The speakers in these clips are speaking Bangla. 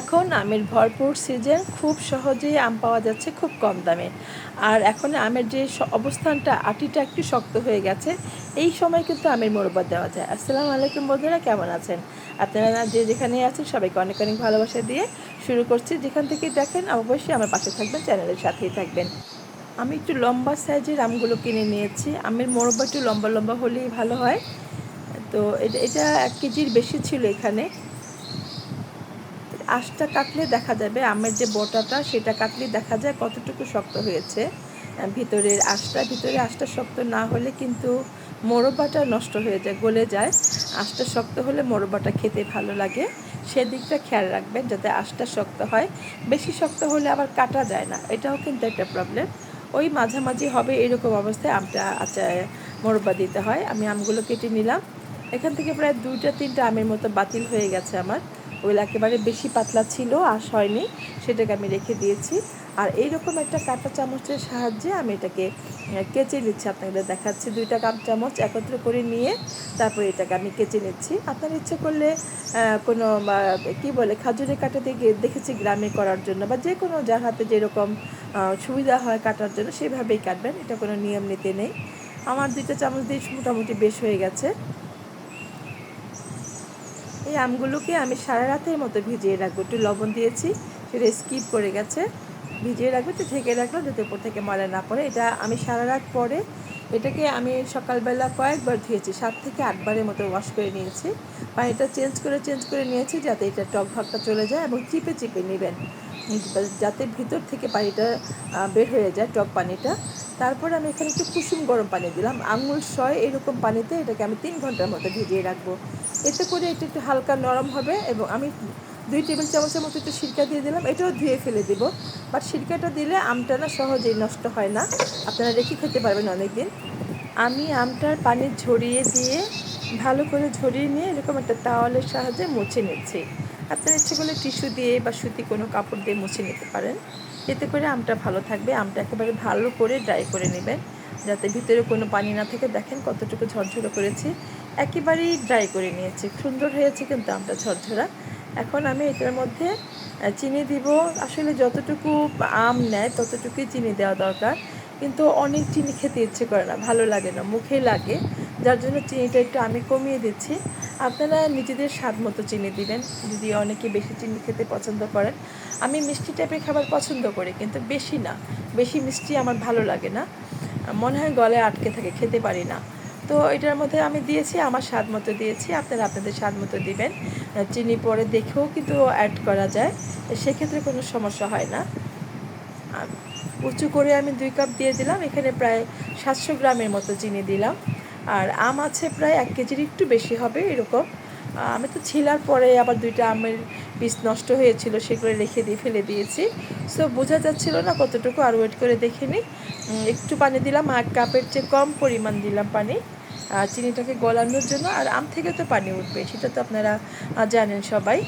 এখন আমের ভরপুর সিজন খুব সহজেই আম পাওয়া যাচ্ছে খুব কম দামে। আর এখন আমের যে অবস্থানটা, আটিটা একটু শক্ত হয়ে গেছে, এই সময় কিন্তু আমের মোরব্বত দেওয়া যায়। আসসালামু আলাইকুম বন্ধুরা, কেমন আছেন? আপনারা যে যেখানে আছেন, সবাইকে অনেক অনেক ভালোবাসা দিয়ে শুরু করছি। যেখান থেকে দেখেন, অবশ্যই আমার পাশে থাকবেন, চ্যানেলের সাথেই থাকবেন। আমি একটু লম্বা সাইজের আমগুলো কিনে নিয়েছি। আমের মোরব্বা একটু লম্বা লম্বা হলেই ভালো হয়। তো এটা এটা এক কেজির বেশি ছিল এখানে। আঁশটা কাটলে দেখা যাবে, আমের যে বটাটা সেটা কাটলে দেখা যায় কতটুকু শক্ত হয়েছে। ভিতরের আঁশটা, ভিতরে আঁশটা শক্ত না হলে কিন্তু মোরব্বাটা নষ্ট হয়ে যায়, গলে যায়। আঁশটা শক্ত হলে মোরব্বাটা খেতে ভালো লাগে। সেদিকটা খেয়াল রাখবেন যাতে আঁশটা শক্ত হয়। বেশি শক্ত হলে আবার কাটা যায় না, এটাও কিন্তু একটা প্রবলেম ওই মাঝামাঝি হবে এরকম অবস্থায় আমটা আচ্ছা মোরব্বা দিতে হয়। আমি আমগুলো কেটে নিলাম। এখান থেকে প্রায় দুইটা, তিনটা আমের মতো বাতিল হয়ে গেছে আমার। ওগুলো একেবারে বেশি পাতলা ছিল আশ হয়নি, সেটাকে আমি রেখে দিয়েছি। আর এইরকম একটা কাঁটা চামচের সাহায্যে আমি এটাকে কেচে নিচ্ছি। আপনাদের দেখাচ্ছি দুইটা কাপ চামচ একত্র করে নিয়ে তারপরে এটাকে আমি কেচে নিচ্ছি। আপনার ইচ্ছে করলে কোনো কি বলে, খাজুরের কাটা দিয়ে দেখেছি গ্রামে করার জন্য, বা যে কোনো যার হাতে যেরকম সুবিধা হয় কাটার জন্য, সেভাবেই কাটবেন। এটা কোনো নিয়ম নীতি নেই। আমার দুইটা চামচ দিয়ে মোটামুটি বেশ হয়ে গেছে। এই আমগুলোকে আমি সারা রাতের মতো ভিজিয়ে রাখব। একটু লবণ দিয়েছি, সেটা স্কিপ করে গেছে। ভিজিয়ে রাখব, একটু ঢেকে রাখল যাতে উপর থেকে ময়লা না পড়ে। এটা আমি সারা রাত পরে এটাকে আমি সকালবেলা কয়েকবার ধুয়েছি, সাত থেকে আটবারের মতো ওয়াশ করে নিয়েছি। পানিটা চেঞ্জ করে চেঞ্জ করে নিয়েছি যাতে এটা টক ভাগটা চলে যায় এবং চিপে চিপে নেবেন। যাতে ভিতর থেকে পানিটা বের হয়ে যায় টক পানিটা। তারপর আমি এখানে একটু কুসুম গরম পানি দিলাম। আঙুল সয় এরকম পানিতে এটাকে আমি তিন ঘণ্টার মতো ভিজিয়ে রাখব। এতে করে এটা একটু হালকা নরম হবে এবং আমি দুই টেবিল চামচের মতো একটু সিরকা দিয়ে দিলাম। এটাও ধুয়ে ফেলে দিব। বাট সিরকাটা দিলে আমটা না সহজেই নষ্ট হয় না। আপনারা রেখে খেতে পারবেন অনেক দিন আমি আমটার পানি ঝরিয়ে দিয়ে ভালো করে ঝরিয়ে নিয়ে এরকম একটা তাওয়ালের সাহায্যে মুছে নিচ্ছি। আপনার ইচ্ছে করলে টিস্যু দিয়ে বা সুতি কোনো কাপড় দিয়ে মুছে নিতে পারেন। এতে করে আমটা ভালো থাকবে। আমটা একেবারে ভালো করে ড্রাই করে নেবেন। যাতে ভিতরে কোনো পানি না থাকে। দেখেন কতটুকু ঝরঝরে করেছি। একেবারেই ড্রাই করে নিয়েছি। সুন্দর হয়েছে কিন্তু আমটা ঝরঝরা। এখন আমি এটার মধ্যে চিনি দিব। আসলে যতটুকু আম নেয়, ততটুকুই চিনি দেওয়া দরকার। কিন্তু অনেক চিনি খেতে ইচ্ছে করে না। ভালো লাগে না। মুখে লাগে। যার জন্য চিনিটা একটু আমি কমিয়ে দিচ্ছি। আপনারা নিজেদের স্বাদ মতো চিনি দিবেন। যদি অনেকে বেশি চিনি খেতে পছন্দ করেন। আমি মিষ্টি টাইপের খাবার পছন্দ করি, কিন্তু বেশি না। বেশি মিষ্টি আমার ভালো লাগে না। মনে হয় গলায় আটকে থাকে, খেতে পারি না। তো এটার মধ্যে আমি দিয়েছি, আমার স্বাদ মতো দিয়েছি। আপনারা আপনাদের স্বাদ মতো দিবেন। চিনি পরে দেখেও কিন্তু অ্যাড করা যায়। সেক্ষেত্রে কোনো সমস্যা হয় না। উঁচু করে আমি দুই কাপ দিয়ে দিলাম। এখানে প্রায় সাতশো গ্রামের মতো চিনি দিলাম। আর আম আছে প্রায় এক কেজির একটু বেশি হবে এরকম। আমি তো ছিলার পরে আবার দুইটা আমের পিস নষ্ট হয়েছিল, সেগুলো রেখে দিয়ে ফেলে দিয়েছি। সো বোঝা যাচ্ছিল না কতটুকু, আর ওয়েট করে দেখে নিই একটু পানি দিলাম এক কাপের চেয়ে কম পরিমাণ দিলাম পানি। আর চিনিটাকে গলানোর জন্য, আর আম থেকে তো পানি উঠবে, সেটা তো আপনারা জানেন সবাই।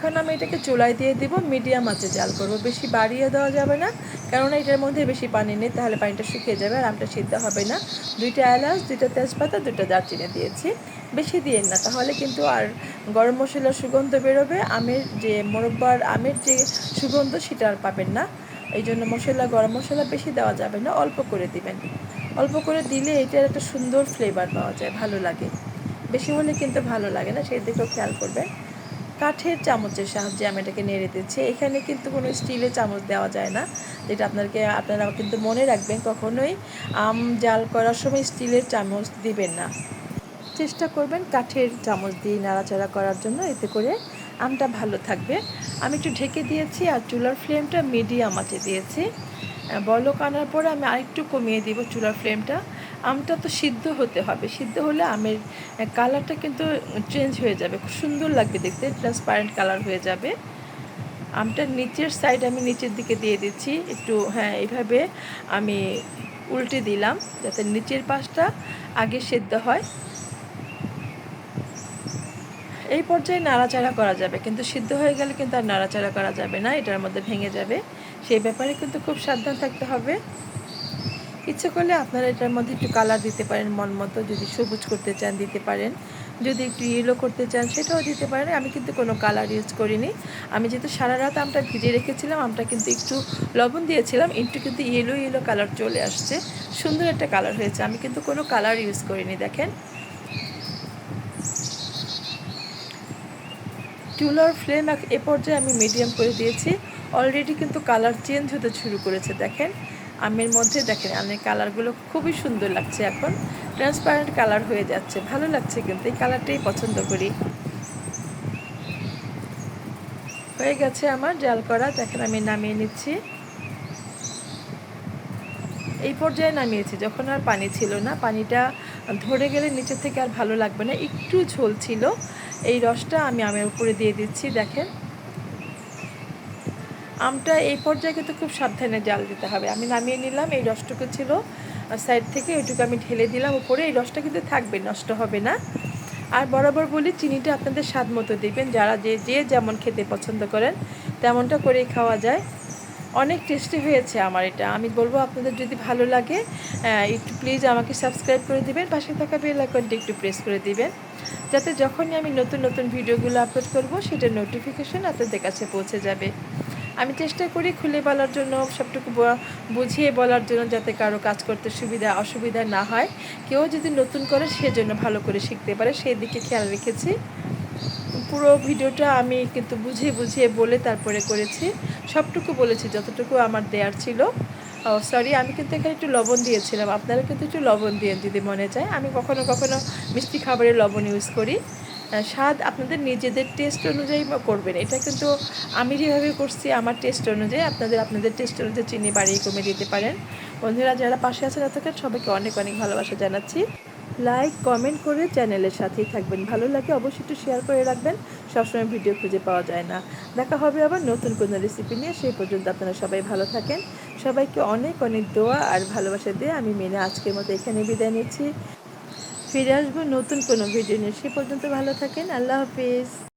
এখন আমি এটাকে চুলায় দিয়ে দিব, মিডিয়াম আঁচে জাল করব। বেশি বাড়িয়ে দেওয়া যাবে না, কেননা এটার মধ্যে বেশি পানি নেই, তাহলে পানিটা শুকিয়ে যাবে আর আমটা সিদ্ধ হবে না। দুইটা এলাচ, দুইটা তেজপাতা দুটো দারচিনি দিয়েছি। বেশি দিয়েন না, তাহলে কিন্তু আর গরম মশলার সুগন্ধ বেরোবে, আমের যে মোরব্বার আমের যে সুগন্ধ সেটা আর পাবেন না। এই জন্য মশলা, গরম মশলা বেশি দেওয়া যাবে না, অল্প করে দিবেন। অল্প করে দিলে এটার একটা সুন্দর ফ্লেভার পাওয়া যায়, ভালো লাগে। বেশি হলে কিন্তু ভালো লাগে না, সেই দিকেও খেয়াল করবেন। কাঠের চামচের সাহায্যে আমি এটাকে নেড়ে দিচ্ছি। এখানে কিন্তু কোনো স্টিলের চামচ দেওয়া যায় না। যেটা আপনাকে, আপনারা কিন্তু মনে রাখবেন কখনোই আম জাল করার সময় স্টিলের চামচ দিবেন না। চেষ্টা করবেন কাঠের চামচ দিয়ে নাড়াচাড়া করার জন্য। এতে করে আমটা ভালো থাকবে। আমি একটু ঢেকে দিয়েছি আর চুলার ফ্লেমটা মিডিয়াম আঁচে দিয়েছি। বলক আনার পরে আমি আরেকটু কমিয়ে দিব চুলার ফ্লেমটা। আমটা তো সিদ্ধ হতে হবে। সিদ্ধ হলে আমের কালারটা কিন্তু চেঞ্জ হয়ে যাবে। খুব সুন্দর লাগবে দেখতে ট্রান্সপারেন্ট কালার হয়ে যাবে। আমটার নিচের সাইড আমি নিচের দিকে দিয়ে দিচ্ছি। একটু হ্যাঁ এইভাবে আমি উল্টে দিলাম যাতে নিচের পাশটা আগে সেদ্ধ হয়। এই পর্যায়ে নাড়াচাড়া করা যাবে। কিন্তু সিদ্ধ হয়ে গেলে কিন্তু আর নাড়াচাড়া করা যাবে না, এটার মধ্যে ভেঙে যাবে। সেই ব্যাপারে কিন্তু খুব সাবধান থাকতে হবে। ইচ্ছে করলে আপনারা এটার মধ্যে একটু কালার দিতে পারেন মন মতো, যদি সবুজ করতে চান দিতে পারেন। যদি একটু ইয়েলো করতে চান সেটাও দিতে পারেন। আমি কিন্তু কোনো কালার ইউজ করিনি। আমি যেহেতু সারা রাত আমটা ভিজে রেখেছিলাম, আমটা কিন্তু একটু লবণ দিয়েছিলাম, একটু কিন্তু ইয়েলো ইয়েলো কালার চলে আসছে। সুন্দর একটা কালার হয়েছে। আমি কিন্তু কোনো কালার ইউজ করিনি, দেখেন। চুলার ফ্লেম এ পর্যায়ে আমি মিডিয়াম করে দিয়েছি। অলরেডি কিন্তু কালার চেঞ্জ হতে শুরু করেছে, দেখেন। আমের মধ্যে দেখেন আমের কালারগুলো খুবই সুন্দর লাগছে এখন। ট্রান্সপারেন্ট কালার হয়ে যাচ্ছে। ভালো লাগছে কিন্তু, এই কালারটাই পছন্দ করি। হয়ে গেছে আমার জাল করা। দেখেন আমি নামিয়ে নিচ্ছি। এই পর্যায়ে নামিয়েছি, যখন আর পানি ছিল না। পানিটা ধরে গেলে নিচে থেকে আর ভালো লাগবে না। একটু ঝোল ছিল। এই রসটা আমি আমের উপরে দিয়ে দিচ্ছি, দেখেন। আমটা এই পর্যায়ে কিন্তু খুব সাবধানে জাল দিতে হবে। আমি নামিয়ে নিলাম, এই রসটুকু ছিল। সাইড থেকে ওইটুকু আমি ঢেলে দিলাম উপরে। এই রসটা কিন্তু থাকবে, নষ্ট হবে না। আর বরাবর বলি, চিনিটা আপনাদের স্বাদ মতো দিবেন। যারা যে যে যেমন খেতে পছন্দ করেন, তেমনটা করেই খাওয়া যায়। অনেক টেস্টি হয়েছে আমার এটা। আমি বলব, আপনাদের যদি ভালো লাগে একটু প্লিজ আমাকে সাবস্ক্রাইব করে দিবেন। পাশে থাকা বেল আইকনটি একটু প্রেস করে দিবেন। যাতে যখনই আমি নতুন নতুন ভিডিওগুলো আপলোড করব, সেটার নোটিফিকেশন আপনাদের কাছে পৌঁছে যাবে। আমি চেষ্টা করি খুলে বলার জন্য, সবটুকু বুঝিয়ে বলার জন্য যাতে কারও কাজ করতে সুবিধা, অসুবিধা না হয়। কেউ যদি নতুন করে সেজন্য ভালো করে শিখতে পারে, সেই দিকে খেয়াল রেখেছি। পুরো ভিডিওটা আমি কিন্তু বুঝিয়ে বুঝিয়ে বলে তারপরে করেছি। সবটুকু বলেছি, যতটুকু আমার দেয়ার ছিল। ও সরি আমি কিন্তু এখানে একটু লবণ দিয়েছিলাম। আপনারা কিন্তু একটু লবণ দিয়ে যদি মনে চায়। আমি কখনো কখনো মিষ্টি খাবারে লবণ ইউজ করি। স্বাদ আপনাদের নিজেদের টেস্ট অনুযায়ী করবেন। এটা কিন্তু আমি যেভাবে করছি, আমার টেস্ট অনুযায়ী আপনাদের আপনাদের টেস্ট অনুযায়ী চিনি বাড়িয়ে কমে দিতে পারেন। বন্ধুরা, যারা পাশে আছেন এতক্ষণ, সবাইকে অনেক অনেক ভালোবাসা জানাচ্ছি। লাইক কমেন্ট করে চ্যানেলের সাথেই থাকবেন। ভালো লাগে অবশ্যই একটু শেয়ার করে রাখবেন। সবসময় ভিডিও খুঁজে পাওয়া যায় না। দেখা হবে আবার নতুন কোনো রেসিপি নিয়ে। সেই পর্যন্ত আপনারা সবাই ভালো থাকেন। সবাইকে অনেক অনেক দোয়া আর ভালোবাসা দিয়ে আমি মেনে আজকের মতো এখানে বিদায় নিচ্ছি। ফিরে আসব নতুন কোনো ভিডিও নিয়ে। সে পর্যন্ত ভালো থাকেন আল্লাহ হাফিজ।